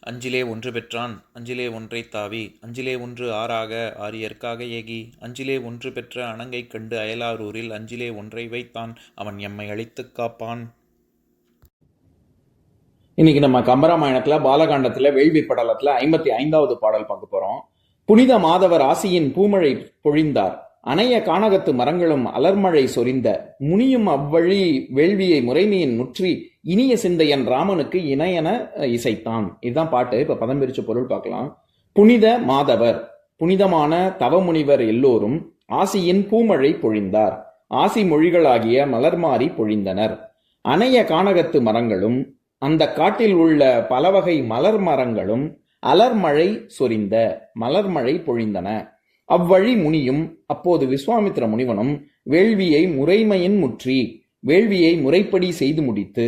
அஞ்சிலே ஒன்று பெற்றான் அஞ்சிலே ஒன்றை தாவி அஞ்சிலே ஒன்று ஆறாக ஆரியற்காக ஏகி அஞ்சிலே ஒன்று பெற்ற அணங்கை கண்டு அயலாரூரில் அஞ்சிலே ஒன்றை வைத்தான் அவன் எம்மை அழித்துக் காப்பான். இன்னைக்கு நம்ம கம்பராமாயணத்துல பாலகாண்டத்துல வேள்வி படலத்துல ஐம்பத்தி ஐந்தாவது பாடல் பார்க்க போறோம். புனித மாதவர் ஆசியின் பூமழை பொழிந்தார். அணைய கானகத்து மரங்களும் அலர்மழை சொரிந்த முனியும் அவ்வழி வேள்வியை முறைமையின் முற்றி இனிய சிந்தையன் ராமனுக்கு இணையென இசைத்தான். இதுதான் பாட்டு. இப்ப பதம் பிரிச்சு பொருள் பார்க்கலாம். புனித மாதவர். புனிதமான தவமுனிவர் எல்லோரும் ஆசியின் பூமழை பொழிந்தார். ஆசி மொழிகளாகிய மலர்மாறி பொழிந்தனர். அணைய கானகத்து மரங்களும் அந்த காட்டில் உள்ள பலவகை மலர் மரங்களும் அலர்மழை சொரிந்த மலர்மழை பொழிந்தன. அவ்வழி முனியும் அப்போது விஸ்வாமித்திர முனிவனும் வேள்வியை முறைமையின் முற்றி வேள்வியை முறைப்படி செய்து முடித்து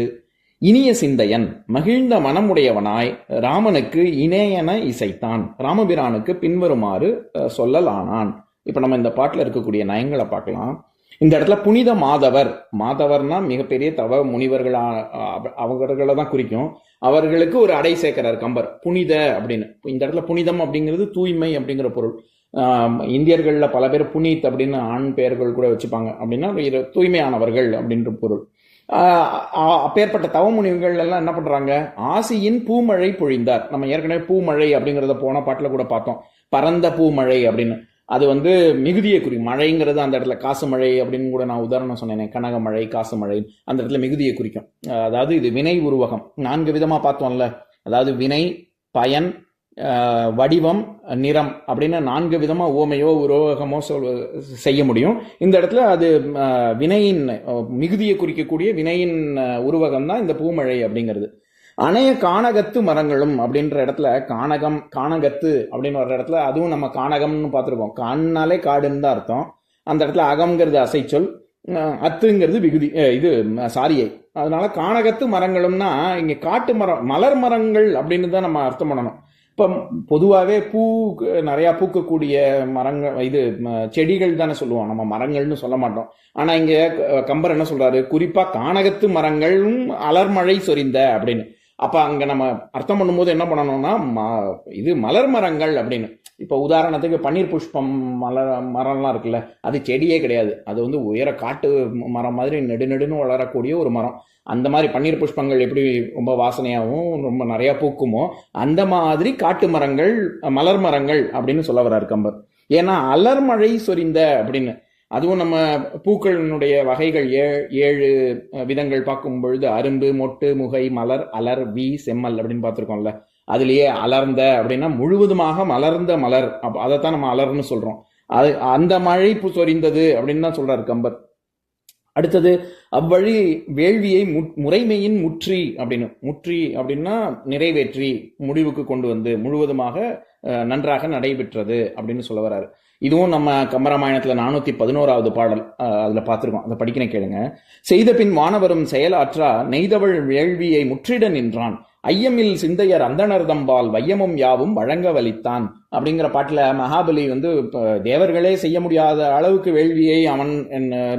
இனிய சிந்தையன் மகிழ்ந்த மனமுடையவனாய் ராமனுக்கு இணையென இசைத்தான். ராமபிரானுக்கு பின்வருமாறு சொல்லலானான். இப்ப நம்ம இந்த பாட்டில் இருக்கக்கூடிய நயங்களை பார்க்கலாம். இந்த இடத்துல புனித மாதவர் மாதவர்னா மிகப்பெரிய தவ முனிவர்களா அவர்களை தான் குறிக்கும். அவர்களுக்கு ஒரு அடை சேர்க்கிறார் கம்பர் புனித அப்படின்னு. இந்த இடத்துல புனிதம் அப்படிங்கிறது தூய்மை அப்படிங்கிற பொருள். இந்தியர்களில் பல பேர் புனித் அப்படின்னு ஆண் பெயர்கள் கூட வச்சுப்பாங்க. அப்படின்னா தூய்மையானவர்கள் அப்படின்ற பொருள். அப்பேற்பட்ட தவமுனிவுகள் எல்லாம் என்ன பண்ணுறாங்க ஆசியின் பூமழை பொழிந்தார். நம்ம ஏற்கனவே பூமழை அப்படிங்கிறத போன பாட்டில் கூட பார்த்தோம். பரந்த பூமழை அப்படின்னு. அது வந்து மிகுதியை குறிக்கும் மழைங்கிறது அந்த இடத்துல காசு மழை அப்படின்னு கூட நான் உதாரணம் சொன்னேனே கனக மழை காசு மழை அந்த இடத்துல மிகுதியை குறிக்கும். அதாவது இது வினை உருவகம். நான்கு விதமாக பார்த்தோம்ல. அதாவது வினை பயன் வடிவம் நிறம் அப்படின்னு நான்கு விதமாக ஓமையோ உருவகமோ சொல் செய்ய முடியும். இந்த இடத்துல அது வினையின் மிகுதியை குறிக்கக்கூடிய வினையின் உருவகம் தான் இந்த பூமழை அப்படிங்கிறது. அணைய கானகத்து மரங்களும் அப்படின்ற இடத்துல கானகம் கானகத்து அப்படின்னு வர்ற இடத்துல அதுவும் நம்ம கானகம்னு பார்த்துருக்கோம் கான்னாலே காடுன்னு தான் அர்த்தம். அந்த இடத்துல அகம்ங்கிறது அசைச்சொல் அத்துங்கிறது விகுதி இது சாரியை. அதனால கானகத்து மரங்களும்னா இங்கே காட்டு மரம் மலர் மரங்கள் அப்படின்னு தான் நம்ம அர்த்தம் பண்ணணும். இப்போ பொதுவாகவே பூ நிறையா பூக்கக்கூடிய மரங்கள் இது செடிகள் தானே சொல்லுவோம். நம்ம மரங்கள்னு சொல்ல மாட்டோம். ஆனால் இங்கே கம்பர் என்ன சொல்கிறாரு குறிப்பாக கானகத்து மரங்களும் அலர்மழை சொரிந்த அப்படின்னு. அப்போ அங்கே நம்ம அர்த்தம் பண்ணும்போது என்ன பண்ணணும்னா ம- இது மலர் மரங்கள் அப்படின்னு. இப்போ உதாரணத்துக்கு பன்னீர் புஷ்பம் மலர் மரம்லாம் இருக்குல்ல அது செடியே கிடையாது. அது வந்து உயர காட்டு மரம் மாதிரி நெடு நெடுன்னு வளரக்கூடிய ஒரு மரம். அந்த மாதிரி பன்னீர் புஷ்பங்கள் எப்படி ரொம்ப வாசனையாகவும் ரொம்ப நிறையா பூக்குமோ அந்த மாதிரி காட்டு மரங்கள் மலர் மரங்கள் அப்படின்னு சொல்ல வர்றாரு கம்பர். ஏன்னா அலர்மழை சொரிந்த அப்படின்னு. அதுவும் நம்ம பூக்களினுடைய வகைகள் ஏ ஏழு விதங்கள் பார்க்கும் பொழுது அரும்பு மொட்டு முகை மலர் அலர் வி செம்மல் அப்படின்னு பார்த்துருக்கோம்ல. அதுலேயே அலர்ந்த அப்படின்னா முழுவதுமாக மலர்ந்த மலர். அப்ப அதைத்தான் நம்ம அலர்னு சொல்றோம். அது அந்த மழை சொரிந்தது அப்படின்னு தான் சொல்றாரு கம்பர். அடுத்தது அவ்வழி வேள்வியை மு- முறைமையின் முற்றி அப்படின்னு. முற்றி அப்படின்னா நிறைவேற்றி முடிவுக்கு கொண்டு வந்து முழுவதுமாக நன்றாக நடைபெற்றது அப்படின்னு சொல்ல வர்றாரு இதுவும் நம்ம கம்பராமாயணத்துல நானூத்தி பதினோராவது பாடல் அதில் அதுல அதை படிக்கிறேன் கேளுங்க. செய்த பின் வானவரும் செயலாற்றா நெய்தவள் வேள்வியை முற்றிட நின்றான். ஐயமில் சிந்தையர் அந்தணர்தம்பால் வையமும் யாவும் வழங்க வலித்தான். அப்படிங்கிற பாட்டில் மகாபலி வந்து தேவர்களே செய்ய முடியாத அளவுக்கு வேள்வியை அவன்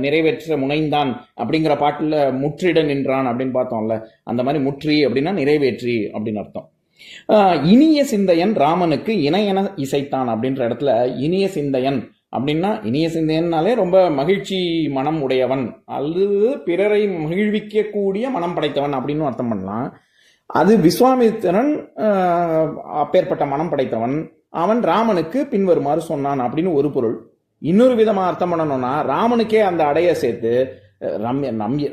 நிறைவேற்ற முனைந்தான். அப்படிங்கிற பாட்டில் முற்றிட நின்றான் அப்படின்னு பார்த்தோம்ல. அந்த மாதிரி முற்றி அப்படின்னா நிறைவேற்றி அப்படின்னு அர்த்தம். இனிய சிந்தையன் ராமனுக்கு இணையென இசைத்தான் அப்படின்ற இடத்துல இனிய சிந்தையன் அப்படின்னா இனிய சிந்தையன்னாலே ரொம்ப மகிழ்ச்சி மனம் உடையவன். அல்லது பிறரை மகிழ்விக்கக்கூடிய மனம் படைத்தவன் அப்படின்னு அர்த்தம் பண்ணலாம். அது விஸ்வாமித்திரன் அப்பேற்பட்ட மனம் படைத்தவன். அவன் ராமனுக்கு பின்வருமாறு சொன்னான் அப்படின்னு ஒரு பொருள். இன்னொரு விதமாக அர்த்தம் பண்ணணும்னா ராமனுக்கே அந்த அடைய சேர்த்து ரம்ய நம்பிய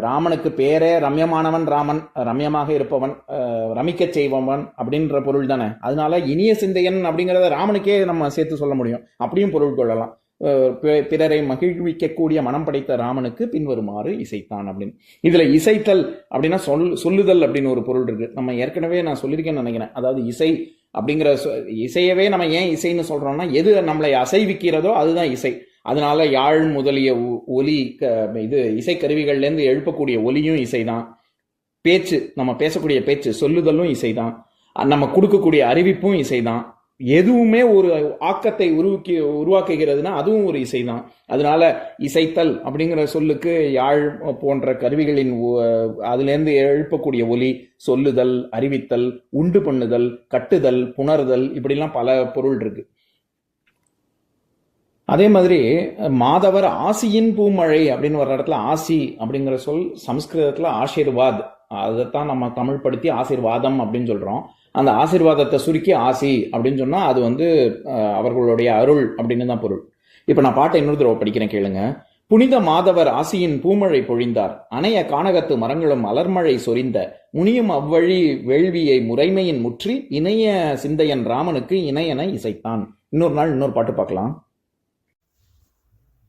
ராமனுக்கு பேரே ரம்யமானவன் ராமன் ரம்யமாக இருப்பவன் ரமிக்க ரமிக்கச் அப்படின்ற பொருள் தானே. அதனால இனிய சிந்தையன் அப்படிங்கிறத ராமனுக்கே நம்ம சேர்த்து சொல்ல முடியும். அப்படியும் பொருள் கொள்ளலாம். பிறரை மகிழ்விக்கக்கூடிய மனம் படைத்த ராமனுக்கு பின்வருமாறு இசைத்தான் அப்படின்னு. இதுல இசைத்தல் அப்படின்னா சொல் சொல்லுதல் அப்படின்னு ஒரு பொருள் இருக்கு. நம்ம ஏற்கனவே நான் சொல்லியிருக்கேன்னு நினைக்கிறேன். அதாவது இசை அப்படிங்கிற சொ- இசையவே நம்ம ஏன் இசைன்னு சொல்றோம்னா எது நம்மளை அசைவிக்கிறதோ அதுதான் இசை. அதனால யாழ் முதலிய ஒலி க- இது இசைக்கருவிகள்லேருந்து எழுப்பக்கூடிய ஒலியும் இசைதான். பேச்சு நம்ம பேசக்கூடிய பேச்சு சொல்லுதலும் இசைதான். நம்ம கொடுக்கக்கூடிய அறிவிப்பும் இசைதான். எதுவுமே ஒரு ஆக்கத்தை உருவாக்கி உருவாக்குகிறதுனா அதுவும் ஒரு இசைதான். அதனால இசைத்தல் அப்படிங்கிற சொல்லுக்கு யாழ் போன்ற கருவிகளின் அதுலேருந்து எழுப்பக்கூடிய ஒலி சொல்லுதல் அறிவித்தல் உண்டு பண்ணுதல் கட்டுதல் புணர்தல் இப்படிலாம் பல பொருள் இருக்கு. அதே மாதிரி மாதவர் ஆசியின் பூமழை அப்படின்னு வர்ற இடத்துல ஆசி அப்படிங்கிற சொல் சம்ஸ்கிருதத்தில் ஆசீர்வாத். அதைத்தான் நம்ம தமிழ் படுத்தி ஆசீர்வாதம் அப்படின்னு சொல்கிறோம் அந்த ஆசீர்வாதத்தை சுருக்கி ஆசி அப்படின்னு சொன்னால் அது வந்து அவர்களுடைய அருள் அப்படின்னு தான் பொருள். இப்போ நான் பாட்டை இன்னொரு தடவை படிக்கிறேன் கேளுங்க. புனித மாதவர் ஆசியின் பூமழை பொழிந்தார். அணைய கானகத்து மரங்களும் அலர்மழை சொரிந்த. முனியும் அவ்வழி வேள்வியை முறைமையின் முற்றி இணைய சிந்தையன் ராமனுக்கு இணையன இசைத்தான். இன்னொரு நாள் இன்னொரு பாட்டு பார்க்கலாம்.